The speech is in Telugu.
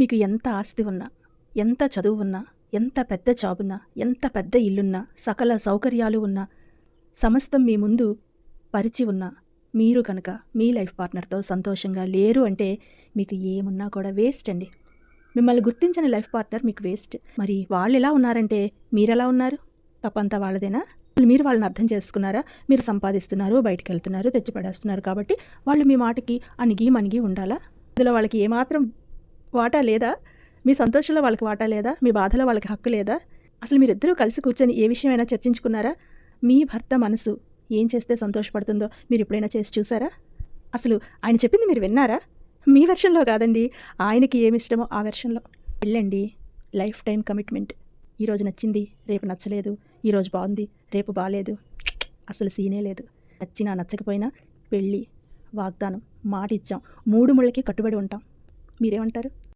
మీకు ఎంత ఆస్తి ఉన్నా ఎంత చదువు ఉన్నా ఎంత పెద్ద జాబున్నా ఎంత పెద్ద ఇల్లున్నా సకల సౌకర్యాలు ఉన్నా సమస్తం మీ ముందు పరిచి ఉన్నా మీరు కనుక మీ లైఫ్ పార్ట్నర్తో సంతోషంగా లేరు అంటే మీకు ఏమున్నా కూడా వేస్ట్ అండి. మిమ్మల్ని గుర్తించిన లైఫ్ పార్ట్నర్ మీకు వేస్ట్ మరి వాళ్ళు ఎలా ఉన్నారంటే మీరెలా ఉన్నారు? తప్పంతా వాళ్ళదేనా? మీరు వాళ్ళని అర్థం చేసుకున్నారా? మీరు సంపాదిస్తున్నారు బయటకు వెళ్తున్నారు తెచ్చిపడేస్తున్నారు కాబట్టి వాళ్ళు మీ మాటకి అణిగి మణిగి ఉండాలా? ఇందులో వాళ్ళకి ఏమాత్రం వాటా లేదా? మీ సంతోషంలో వాళ్ళకి వాటా లేదా? మీ బాధలో వాళ్ళకి హక్కు లేదా? అసలు మీరిద్దరూ కలిసి కూర్చొని ఏ విషయమైనా చర్చించుకున్నారా? మీ భర్త మనసు ఏం చేస్తే సంతోషపడుతుందో మీరు ఎప్పుడైనా చేసి చూసారా? అసలు ఆయన చెప్పింది మీరు విన్నారా? మీ వెర్షన్లో కాదండి ఆయనకి ఏమి ఇష్టమో ఆ వెర్షన్లో. వెళ్ళండి లైఫ్ టైం కమిట్మెంట్. ఈరోజు నచ్చింది రేపు నచ్చలేదు. ఈరోజు బాగుంది రేపు బాగాలేదు అసలు సీనే లేదు. నచ్చినా నచ్చకపోయినా పెళ్ళి వాగ్దానం మాట ఇచ్చాం మూడు ముళ్ళకి కట్టుబడి ఉంటాం. మీరేమంటారు?